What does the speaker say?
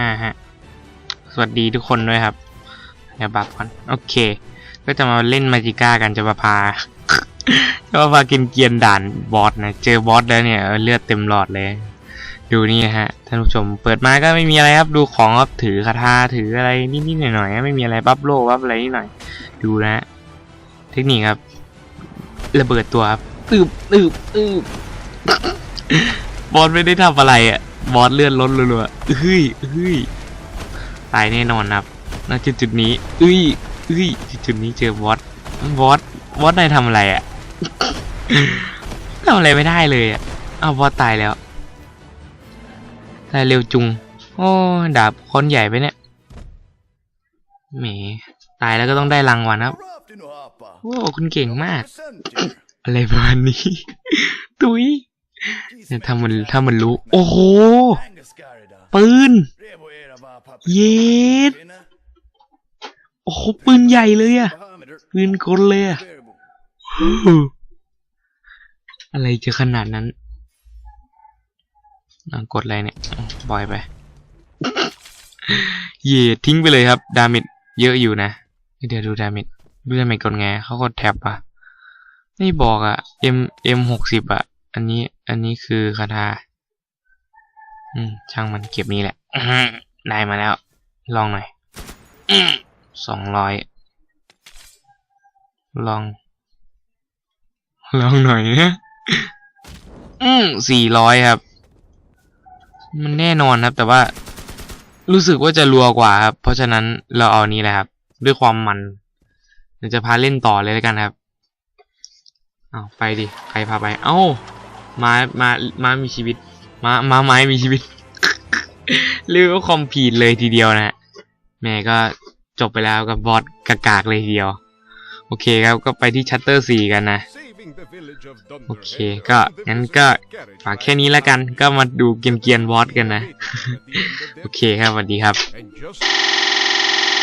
อ่าฮะ สวัสดีทุกคนด้วยครับ เดี๋ยวบัฟก่อน โอเค ก็จะมาเล่นมาจิก้ากันจะมาพาจะมาพากินเกียนด่านบอสนะ เจอบอสแล้วเนี่ยเลือดเต็มหลอดเลย ดูนี่ฮะท่านผู้ชม เปิดมาก็ไม่มีอะไรครับ ดูของครับถือคาถาถืออะไรนิดๆหน่อยๆไม่มีอะไรบัฟโลบัฟอะไรนิดหน่อย ดูนะฮะ เทคนิคครับ ระเบิดตัวครับอึบอึบอึบบอสไม่ได้ทำอะไรอะ บอสเลื่อนลดรัวๆเฮ้ยเฮ้ยตายแน่นอนครับณจุดจุดนี้เอ้ยเอ้ยจุดจุดนี้เจอบอสบอสบอสนายทำอะไรอะทำอะไรไม่ได้เลยอะอ้าวบอสตายแล้วตายเร็วจุงโอ้ดาบค้อนใหญ่ไปเนี่ยแหมตายแล้วก็ต้องได้รางวัลครับโอ้คุณเก่งมาก อะไรประมาณนี้ ตุยเนี่ย ถ้ามันถ้ามันรู้ โอ้โห ปืน เย็ดโอ้โหปืนใหญ่เลยอะปืนกลเลยอะอะไรจะขนาดนั้นอะกดอะไรเนี่ยอะปล่อยไป เย่ทิ้งไปเลยครับ ดาเมจเยอะอยู่นะ เดี๋ยวดูดาเมจดูดาเมจกดไงเขากดแท็บอะ ไม่บอกอะ M M หกสิบอะ อันนี้อันนี้คือคาถาอืมช่างมันเก็บนี้แหละได้มาแล้ว ลองหน่อยสองร้อยลอง ลองหน่อยนะอืมสี่ร้อยครับ มันแน่นอนครับ แต่ว่า รู้สึกว่าจะรัวกว่าครับ เพราะฉะนั้นเราเอานี้แหละครับ ด้วยความมันเดี๋ยวจะพาเล่นต่อเลยแล้วกันครับ เอาไปดิ ใครพาไป เอ้า ม้ามามามีชีวิตมาม้าไม้มีชีวิตเรียกว่าคอมพีดเลยทีเดียวนะแม่ก็จบไปแล้วกับบอสกากๆเลยทีเดียว โอเคครับก็ไปที่ชัตเตอร์สี่กันนะ โอเคก็งั้นก็ฝากแค่นี้แล้วกัน ก็มาดูเกียนเกียนบอสกันนะ โอเคครับสวัสดีครับ